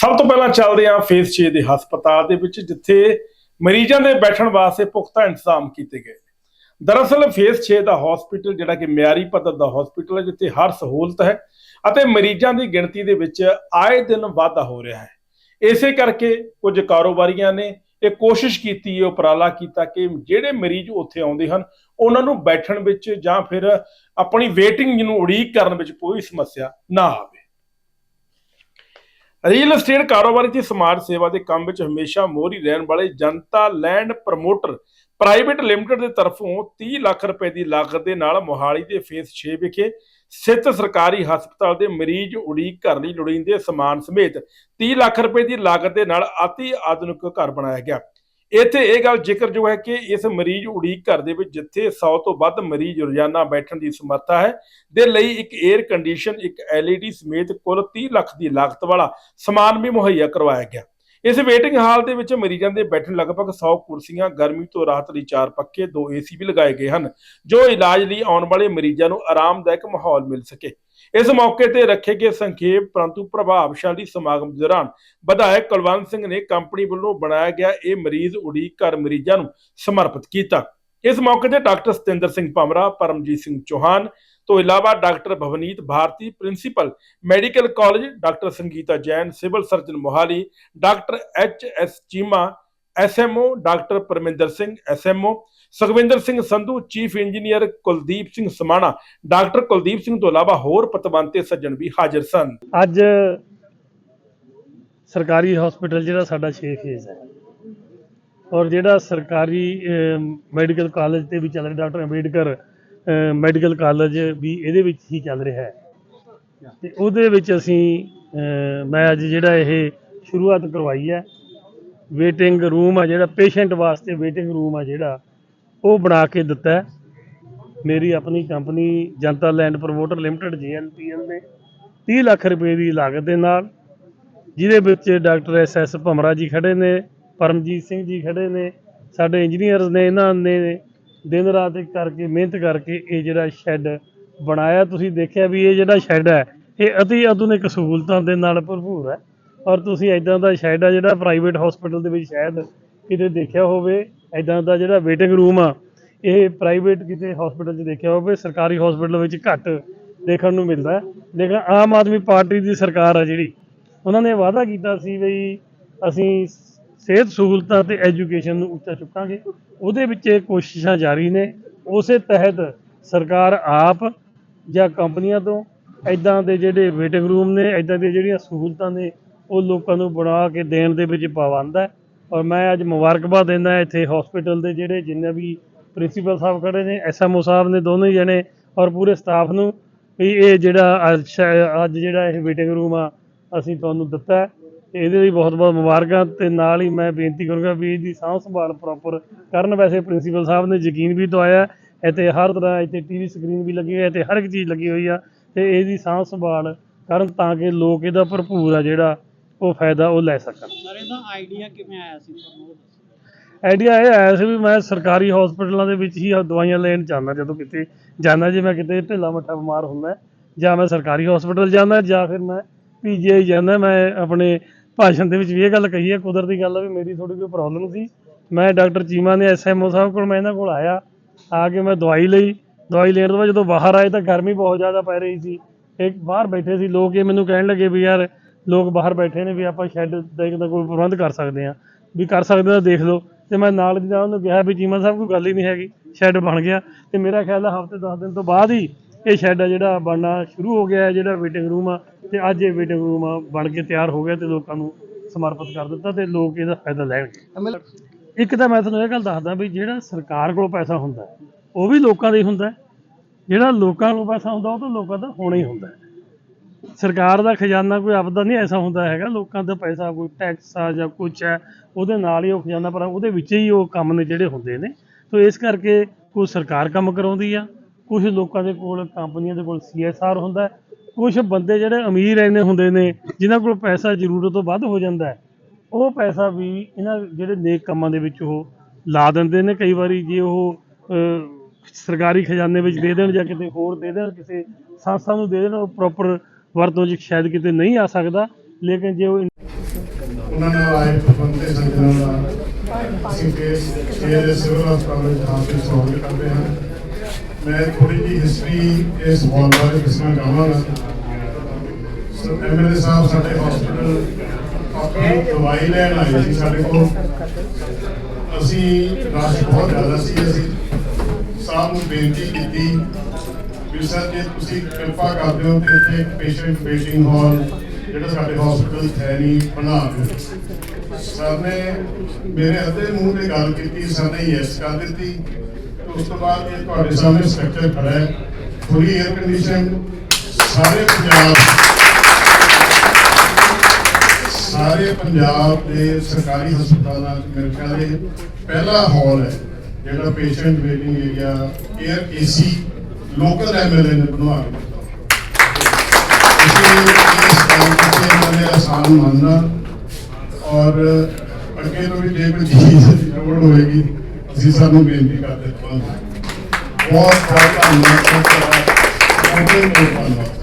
ਸਭ ਤੋਂ ਪਹਿਲਾਂ ਚੱਲਦੇ ਹਾਂ ਫੇਸ 6 ਦੇ ਹਸਪਤਾਲ ਦੇ ਵਿੱਚ, ਜਿੱਥੇ ਮਰੀਜ਼ਾਂ ਦੇ ਬੈਠਣ ਵਾਸਤੇ ਪੁਖਤਾ ਇੰਤਜ਼ਾਮ ਕੀਤੇ ਗਏ। ਦਰਅਸਲ ਫੇਸ 6 ਦਾ ਹਸਪੀਟਲ ਜਿਹੜਾ ਕਿ ਮਿਆਰੀ ਪੱਧਰ ਦਾ ਹਸਪੀਟਲ ਹੈ, ਜਿੱਥੇ ਹਰ ਸਹੂਲਤ ਹੈ ਅਤੇ ਮਰੀਜ਼ਾਂ ਦੀ ਗਿਣਤੀ ਦੇ ਵਿੱਚ ਆਏ ਦਿਨ ਵਾਧਾ ਹੋ ਰਿਹਾ ਹੈ। ਇਸੇ ਕਰਕੇ ਕੁਝ ਕਾਰੋਬਾਰੀਆਂ ਨੇ ਇਹ ਕੋਸ਼ਿਸ਼ ਕੀਤੀ, ਇਹ ਉਪਰਾਲਾ ਕੀਤਾ ਕਿ ਜਿਹੜੇ ਮਰੀਜ਼ ਉੱਥੇ ਆਉਂਦੇ ਹਨ, ਉਹਨਾਂ ਨੂੰ ਬੈਠਣ ਵਿੱਚ ਜਾਂ ਫਿਰ ਆਪਣੀ ਵੇਟਿੰਗ ਨੂੰ ਉਡੀਕ ਕਰਨ ਵਿੱਚ ਕੋਈ ਸਮੱਸਿਆ ਨਾ ਆਵੇ। ਰੀਅਲ ਏਸਟੇਟ ਕਾਰੋਬਾਰੀ ਤੇ ਸਮਾਜ ਸੇਵਾ ਦੇ ਕੰਮ ਵਿੱਚ ਹਮੇਸ਼ਾ ਮੋਹਰੀ ਰਹਿਣ ਵਾਲੇ Janta land promoter private limited ਦੇ ਤਰਫੋਂ 30 ਲੱਖ ਰੁਪਏ ਦੀ ਲਾਗਤ ਦੇ ਨਾਲ ਮੋਹਾਲੀ ਦੇ ਫੇਸ 6 ਵਿਖੇ ਸਥਿਤ ਸਰਕਾਰੀ ਹਸਪਤਾਲ ਦੇ ਮਰੀਜ਼ ਉਡੀਕ ਘਰ ਲਈ ਲੋੜੀਂਦੇ ਸਮਾਨ ਸਮੇਤ 30 ਲੱਖ ਰੁਪਏ ਦੀ ਲਾਗਤ ਦੇ ਨਾਲ ਅਤੀ ਆਧੁਨਿਕ ਘਰ ਬਣਾਇਆ ਗਿਆ। ਇੱਥੇ ਇਹ ਗੱਲ ਜ਼ਿਕਰ ਜੋ ਹੈ ਕਿ ਇਸ ਮਰੀਜ਼ ਉਡੀਕ ਘਰ ਦੇ ਵਿੱਚ ਜਿੱਥੇ 100 ਤੋਂ ਵੱਧ ਮਰੀਜ਼ ਰੋਜ਼ਾਨਾ ਬੈਠਣ ਦੀ ਸਮਰੱਥਾ ਹੈ, ਦੇ ਲਈ ਇੱਕ 에ਅਰ ਕੰਡੀਸ਼ਨ ਇੱਕ LED ਸਮੇਤ ਕੁੱਲ 30 ਲੱਖ ਦੀ ਲਾਗਤ ਵਾਲਾ ਸਮਾਨ ਵੀ ਮੁਹੱਈਆ ਕਰਵਾਇਆ ਗਿਆ। ਇਸ ਵੇਟਿੰਗ ਹਾਲ ਦੇ ਵਿੱਚ ਮਰੀਜ਼ਾਂ ਦੇ ਬੈਠਣ ਲਗਭਗ 100 ਕੁਰਸੀਆਂ, ਗਰਮੀ ਤੋਂ ਰਾਹਤ ਲਈ ਚਾਰ ਪੱਖੇ, ਦੋ ਏਸੀ ਵੀ ਲਗਾਏ ਗਏ ਹਨ, ਜੋ ਇਲਾਜ ਲਈ ਆਉਣ ਵਾਲੇ ਮਰੀਜ਼ਾਂ ਨੂੰ ਆਰਾਮਦਾਇਕ ਮਾਹੌਲ ਮਿਲ ਸਕੇ। ਇਸ ਮੌਕੇ ਤੇ ਰੱਖੇ ਗਏ ਸੰਖੇਪ ਪਰੰਤੂ ਪ੍ਰਭਾਵਸ਼ਾਲੀ ਸਮਾਗਮ ਦੌਰਾਨ ਵਿਧਾਇਕ ਕੁਲਵੰਤ ਸਿੰਘ ਨੇ ਕੰਪਨੀ ਵੱਲੋਂ ਬਣਾਇਆ ਗਿਆ ਇਹ ਮਰੀਜ਼ ਉਡੀਕ ਘਰ ਮਰੀਜ਼ਾਂ ਨੂੰ ਸਮਰਪਿਤ ਕੀਤਾ। ਇਸ ਮੌਕੇ ਤੇ ਡਾਕਟਰ ਸਤਿੰਦਰ ਸਿੰਘ ਪਮਰਾ ਪਰਮਜੀਤ ਸਿੰਘ ਚੌਹਾਨ ਤੋਂ ਇਲਾਵਾ doctor Bhavneet Bharti, principal medical college, doctor Sangeeta Jain, civil surgeon Mohali, doctor H S Cheema, SMO doctor Parminder Singh, SMO Sukhwinder Singh Sandhu, chief engineer Kuldeep Singh Samana, doctor Kuldeep Singh ਤੋਂ ਇਲਾਵਾ ਹੋਰ ਪਤਵੰਤੇ ਸੱਜਣ ਵੀ ਹਾਜ਼ਰ ਸਨ। ਅੱਜ ਸਰਕਾਰੀ hospital ਜਿਹੜਾ ਸਾਡਾ 6 phase ਹੈ। ਔਰ ਜਿਹੜਾ ਸਰਕਾਰੀ ਮੈਡੀਕਲ ਕਾਲਜ ਤੇ ਵੀ ਚੱਲ ਰਿਹਾ, ਡਾਕਟਰ ਅੰਬੇਡਕਰ ਮੈਡੀਕਲ ਕਾਲਜ ਵੀ ਇਹਦੇ ਵਿੱਚ ਹੀ ਚੱਲ ਰਿਹਾ ਹੈ। ਤੇ ਉਹਦੇ ਵਿੱਚ ਅਸੀਂ ਮੈਂ ਅੱਜ ਜਿਹੜਾ ਇਹ ਸ਼ੁਰੂਆਤ ਕਰਵਾਈ ਹੈ ਵੇਟਿੰਗ ਰੂਮ ਆ ਜਿਹੜਾ ਪੇਸ਼ੈਂਟ ਵਾਸਤੇ ਵੇਟਿੰਗ ਰੂਮ ਆ ਜਿਹੜਾ, ਉਹ ਬਣਾ ਕੇ ਦਿੱਤਾ ਮੇਰੀ ਆਪਣੀ company Janta land promoter limited GLPL ਨੇ 30 ਲੱਖ ਰੁਪਏ ਦੀ ਲਾਗਤ ਦੇ ਨਾਲ, ਜਿਹਦੇ ਵਿੱਚ ਡਾਕਟਰ ਐਸ ਐਸ ਭਮਰਾ ਜੀ ਖੜੇ ਨੇ, ਪਰਮਜੀਤ ਸਿੰਘ ਜੀ ਖੜੇ ਨੇ, ਸਾਡੇ ਇੰਜੀਨੀਅਰਸ ਨੇ, ਇਹਨਾਂ ਨੇ ਦਿਨ ਰਾਤ ਇੱਕ ਕਰਕੇ, ਮਿਹਨਤ ਕਰਕੇ ਇਹ ਜਿਹੜਾ ਸ਼ੈੱਡ ਬਣਾਇਆ, ਤੁਸੀਂ ਦੇਖਿਆ ਵੀ ਇਹ ਜਿਹੜਾ ਸ਼ੈੱਡ ਹੈ, ਇਹ ਅਤੀ ਆਧੁਨਿਕ ਸਹੂਲਤਾਂ ਦੇ ਨਾਲ ਭਰਪੂਰ ਹੈ। ਔਰ ਤੁਸੀਂ ਐਦਾਂ ਦਾ ਸ਼ੈੱਡ ਆ ਜਿਹੜਾ ਪ੍ਰਾਈਵੇਟ ਹਸਪੀਟਲ ਦੇ ਵਿੱਚ ਸ਼ਾਇਦ ਕਿਤੇ ਦੇਖਿਆ ਹੋਵੇ ਐਦਾਂ ਦਾ ਜਿਹੜਾ ਵੇਟਿੰਗ ਰੂਮ ਆ, ਇਹ ਪ੍ਰਾਈਵੇਟ ਕਿਤੇ ਹਸਪੀਟਲ 'ਚ ਦੇਖਿਆ ਹੋਵੇ, ਸਰਕਾਰੀ ਹਸਪੀਟਲ ਵਿੱਚ ਘੱਟ ਦੇਖਣ ਨੂੰ ਮਿਲਦਾ ਹੈ। ਲੇਕਿਨ ਆਮ ਆਦਮੀ ਪਾਰਟੀ ਦੀ ਸਰਕਾਰ ਆ ਜਿਹੜੀ, ਉਹਨਾਂ ਨੇ ਵਾਅਦਾ ਕੀਤਾ ਸੀ ਵੀ ਅਸੀਂ ਸਿਹਤ ਸਹੂਲਤਾਂ ਤੇ ਐਜੂਕੇਸ਼ਨ ਨੂੰ ਉੱਚਾ ਚੁੱਕਾਂਗੇ। ਉਹਦੇ ਵਿੱਚ ਇਹ ਕੋਸ਼ਿਸ਼ਾਂ ਜਾਰੀ ਨੇ। ਉਸੇ ਤਹਿਤ ਸਰਕਾਰ ਆਪ ਜਾਂ ਕੰਪਨੀਆਂ ਤੋਂ ਐਦਾਂ ਦੇ ਜਿਹੜੇ ਵੇਟਿੰਗ ਰੂਮ ਨੇ ਐਦਾਂ ਦੀਆਂ ਜਿਹੜੀਆਂ ਸਹੂਲਤਾਂ ਨੇ, ਉਹ ਲੋਕਾਂ ਨੂੰ ਬਣਾ ਕੇ ਦੇਣ ਦੇ ਵਿੱਚ ਪਾਬੰਦ ਹੈ। ਔਰ ਮੈਂ ਅੱਜ ਮੁਬਾਰਕਬਾਦ ਦਿੰਦਾ ਇੱਥੇ ਹਸਪੀਟਲ ਦੇ ਜਿਹੜੇ ਜਿੰਨੇ ਵੀ ਪ੍ਰਿੰਸੀਪਲ ਸਾਹਿਬ ਖੜੇ ਨੇ ਐਸਐਮਓ ਸਾਹਿਬ ਨੇ ਦੋਨੋਂ ਹੀ ਜਣੇ ਔਰ ਪੂਰੇ ਸਟਾਫ ਨੂੰ ਵੀ ਇਹ ਜਿਹੜਾ ਅੱਜ ਜਿਹੜਾ ਇਹ ਵੇਟਿੰਗ ਰੂਮ ਆ, ਅਸੀਂ ਤੁਹਾਨੂੰ ਦਿੱਤਾ ਇਹਦੇ ਲਈ ਬਹੁਤ ਬਹੁਤ ਮੁਬਾਰਕਾਂ ਤੇ ਨਾਲ ਹੀ ਮੈਂ ਬੇਨਤੀ ਕਰੂੰਗਾ ਵੀ ਇਹਦੀ ਸਾਂਭ ਸੰਭਾਲ ਪ੍ਰੋਪਰ ਕਰਨ। ਵੈਸੇ ਪ੍ਰਿੰਸੀਪਲ ਸਾਹਿਬ ਨੇ ਯਕੀਨ ਵੀ ਦਵਾਇਆ ਇੱਥੇ ਹਰ ਤਰ੍ਹਾਂ ਇੱਥੇ ਟੀਵੀ ਸਕਰੀਨ ਵੀ ਲੱਗੀ ਹੋਈ ਹੈ ਤੇ ਹਰ ਇੱਕ ਚੀਜ਼ ਲੱਗੀ ਹੋਈ ਆ ਤੇ ਇਹਦੀ ਸਾਂਭ ਸੰਭਾਲ ਕਰਨ ਤਾਂ ਕਿ ਲੋਕ ਇਹਦਾ ਭਰਪੂਰ ਆ ਜਿਹੜਾ ਉਹ ਫਾਇਦਾ ਉਹ ਲੈ ਸਕਣ। ਸਰ ਇਹਦਾ ਆਈਡੀਆ ਕਿਵੇਂ ਆਇਆ ਸੀ? ਤੁਹਾਨੂੰ ਆਈਡੀਆ ਇਹ ਆਇਆ ਸੀ ਵੀ ਮੈਂ ਸਰਕਾਰੀ ਹਸਪੀਟਲਾਂ ਦੇ ਵਿੱਚ ਹੀ ਦਵਾਈਆਂ ਲੈਣ ਜਾਂਦਾ ਜਦੋਂ ਕਿਤੇ ਜਾਂਦਾ ਜੇ ਮੈਂ ਕਿਤੇ ਢਿੱਲਾ ਮੱਠਾ ਬਿਮਾਰ ਹੁੰਦਾ ਜਾਂ ਮੈਂ ਸਰਕਾਰੀ ਹਸਪੀਟਲ ਜਾਂਦਾ ਜਾਂ ਫਿਰ ਮੈਂ ਪੀਜੀਆਈ ਜਾਂਦਾ ਮੈਂ ਆਪਣੇ ਭਾਸ਼ਣ ਦੇ ਵਿੱਚ ਵੀ ਇਹ ਗੱਲ ਕਹੀ ਹੈ, ਕੁਦਰਤੀ ਗੱਲ ਆ ਵੀ ਮੇਰੀ ਥੋੜੀ ਕੋਈ ਪ੍ਰੋਬਲਮ ਸੀ। ਮੈਂ ਡਾਕਟਰ ਚੀਮਾ ਨੇ ਐਸਐਮਓ ਸਾਹਿਬ ਕੋਲ, ਮੈਂ ਇਹਨਾਂ ਕੋਲ ਆਇਆ, ਆ ਕੇ ਮੈਂ ਦਵਾਈ ਲਈ। ਦਵਾਈ ਲੈਣ ਤੋਂ ਬਾਅਦ ਜਦੋਂ ਬਾਹਰ ਆਏ ਤਾਂ ਗਰਮੀ ਬਹੁਤ ਜ਼ਿਆਦਾ ਪੈ ਰਹੀ ਸੀ। ਇੱਕ ਬਾਹਰ ਬੈਠੇ ਸੀ, ਲੋਕ ਇਹ ਮੈਨੂੰ ਕਹਿਣ ਲੱਗੇ ਵੀ ਯਾਰ, ਲੋਕ ਬਾਹਰ ਬੈਠੇ ਨੇ ਵੀ ਆਪਾਂ ਸ਼ੈੱਡ ਦਾ ਇੱਕ ਦਾ ਕੋਈ ਪ੍ਰਬੰਧ ਕਰ ਸਕਦੇ ਆ ਵੀ ਕਰ ਸਕਦੇ ਤਾਂ ਦੇਖ ਲਓ। ਤੇ ਮੈਂ ਨਾਲ ਦੀ ਨਾਲ ਉਹਨੂੰ ਕਿਹਾ ਵੀ ਚੀਮਾ ਸਾਹਿਬ, ਕੋਈ ਗੱਲ ਹੀ ਨਹੀਂ ਹੈਗੀ, ਸ਼ੈੱਡ ਬਣ ਗਿਆ। ਤੇ ਮੇਰਾ ਖਿਆਲ ਹੈ ਹਫ਼ਤੇ 10 ਦਿਨ ਤੋਂ ਬਾਅਦ ਹੀ ਇਹ ਸ਼ੈੱਡ ਆ ਜਿਹੜਾ ਬਣਨਾ ਸ਼ੁਰੂ ਹੋ ਗਿਆ ਹੈ ਜਿਹੜਾ ਵੇਟਿੰਗ ਰੂਮ ਆ ਤੇ ਅੱਜ ਇਹ ਵੇਟਿੰਗ ਰੂਮ ਆ ਬਣ ਕੇ ਤਿਆਰ ਹੋ ਗਿਆ ਤੇ ਲੋਕਾਂ ਨੂੰ ਸਮਰਪਿਤ ਕਰ ਦਿੱਤਾ ਤੇ ਲੋਕ ਇਹਦਾ ਫਾਇਦਾ ਲੈਣਗੇ ਇੱਕ ਤਾਂ ਮੈਂ ਤੁਹਾਨੂੰ ਇਹ ਗੱਲ ਦੱਸਦਾ ਵੀ ਜਿਹੜਾ ਸਰਕਾਰ ਕੋਲ ਪੈਸਾ ਹੁੰਦਾ ਉਹ ਵੀ ਲੋਕਾਂ ਦਾ ਹੀ ਹੁੰਦਾ। ਜਿਹੜਾ ਲੋਕਾਂ ਕੋਲ ਪੈਸਾ ਹੁੰਦਾ ਉਹ ਤਾਂ ਲੋਕਾਂ ਦਾ ਹੋਣਾ ਹੀ ਹੁੰਦਾ। ਸਰਕਾਰ ਦਾ ਖਜ਼ਾਨਾ ਕੋਈ ਆਪਦਾ ਨਹੀਂ ਐਸਾ ਹੁੰਦਾ ਹੈਗਾ ਲੋਕਾਂ ਦਾ ਪੈਸਾ ਕੋਈ ਟੈਕਸ ਆ ਜਾਂ ਕੁਝ ਹੈ ਉਹਦੇ ਨਾਲ ਹੀ ਉਹ ਖਜ਼ਾਨਾ ਪਰ ਉਹਦੇ ਵਿੱਚ ਹੀ ਉਹ ਕੰਮ ਨੇ ਜਿਹੜੇ ਹੁੰਦੇ ਨੇ ਸੋ ਇਸ ਕਰਕੇ ਕੋਈ ਸਰਕਾਰ ਕੰਮ ਕਰਾਉਂਦੀ ਆ ਕੁਝ ਲੋਕਾਂ ਦੇ ਕੋਲ ਕੰਪਨੀਆਂ ਦੇ ਕੋਲ ਸੀਐਸਆਰ ਹੁੰਦਾ ਹੈ ਕੁਝ ਬੰਦੇ ਜਿਹੜੇ ਅਮੀਰ ਇੰਨੇ ਹੁੰਦੇ ਨੇ, ਜਿਨ੍ਹਾਂ ਕੋਲ ਪੈਸਾ ਜ਼ਰੂਰਤ ਤੋਂ ਵੱਧ ਹੋ ਜਾਂਦਾ ਉਹ ਪੈਸਾ ਵੀ ਇਹਨਾਂ ਜਿਹੜੇ ਨੇਕ ਕੰਮਾਂ ਦੇ ਵਿੱਚ ਉਹ ਲਾ ਦਿੰਦੇ ਨੇ, ਕਈ ਵਾਰੀ ਜੇ ਉਹ ਸਰਕਾਰੀ ਖਜ਼ਾਨੇ ਵਿੱਚ ਦੇ ਦੇਣ ਜਾਂ ਕਿਤੇ ਹੋਰ ਦੇ ਦੇਣ, ਕਿਸੇ ਸੰਸਥਾ ਨੂੰ ਦੇ ਦੇਣ, ਉਹ ਪ੍ਰੋਪਰ ਵਰਤੋਂ 'ਚ ਸ਼ਾਇਦ ਕਿਤੇ ਨਹੀਂ ਆ ਸਕਦਾ, ਲੇਕਿਨ ਜੇ ਉਹ ਉਹਨਾਂ ਨਾਲ ਆਏ ਬੰਦੇ ਸੰਜਨਾਂ ਦਾ ਅਸੀਂ ਕੇਸ ਛੇ ਦੇ ਸਿਵਲ ਹਸਪਤਾਲ ਵਿੱਚ ਹਾਜ਼ਰ ਸਵਾਗਤ ਕਰਦੇ ਹਾਂ। ਮੈਂ ਥੋੜੀ ਜਿਹੀ ਹਿਸਟਰੀ ਇਸ ਹਾਲ ਬਾਰੇ ਦੱਸਣਾ ਚਾਹਾਂਗਾ। ਸਰ ਐਮਐਲਏ ਸਾਹਿਬ ਸਾਡੇ ਹਸਪੀਟਲ ਆਪਣੀ ਦਵਾਈ ਲੈਣ ਆਏ ਸੀ ਸਾਡੇ ਕੋਲ। ਅਸੀਂ ਰਸ਼ ਬਹੁਤ ਜ਼ਿਆਦਾ ਸੀ, ਅਸੀਂ ਸਾਹਿਬ ਨੂੰ ਬੇਨਤੀ ਕੀਤੀ ਵੀ ਸਰ, ਜੇ ਤੁਸੀਂ ਕਿਰਪਾ ਕਰਦੇ ਹੋ ਤੇ ਇੱਥੇ ਇੱਕ ਪੇਸ਼ੈਂਟ ਵੇਟਿੰਗ ਹਾਲ ਜਿਹੜਾ ਸਾਡੇ ਹਸਪੀਟਲ ਹੈ ਨਹੀਂ, ਬਣਾ ਦਿਓ। ਸਰ ਨੇ ਮੇਰੇ ਅੱਧੇ ਮੂੰਹ ਤੇ ਗੱਲ ਕੀਤੀ, ਸਰ ਨੇ ਯੈਸ ਕਰ ਦਿੱਤੀ। ਉਸ ਤੋਂ ਬਾਅਦ ਇਹ ਤੁਹਾਡੇ ਸਾਹਮਣੇ ਸਟਰਕਚਰ ਖੜਾ ਹੈ ਫੁੱਲੀ 에ਅਰ ਕੰਡੀਸ਼ਨ ਸਾਰੇ ਪੰਜਾਬ ਸਾਰੇ ਪੰਜਾਬ ਦੇ ਸਰਕਾਰੀ ਹਸਪਤਾਲਾਂ 'ਚ ਮੇਰੇ ਖਿਆਲ ਇਹ ਪਹਿਲਾ ਹਾਲ ਹੈ ਜਿਹੜਾ patient waiting area air AC local MLA ਨੇ ਬਣਵਾ ਕੇ ਦਿੱਤਾ ਤੁਸੀਂ ਇਸ ਕੰਮ ਤੇ ਇਹਨਾਂ ਨੇ ਆਸਾਨ ਮੰਨਣਾ ਔਰ ਅੱਗੇ ਤੋਂ ਵੀ ਜੇ ਕੋਈ ਚੀਜ਼ ਦੀ ਲੋੜ ਹੋਏਗੀ ਅਸੀਂ ਸਾਨੂੰ ਬੇਨਤੀ ਕਰਦੇ ਹਾਂ ਬਹੁਤ ਬਹੁਤ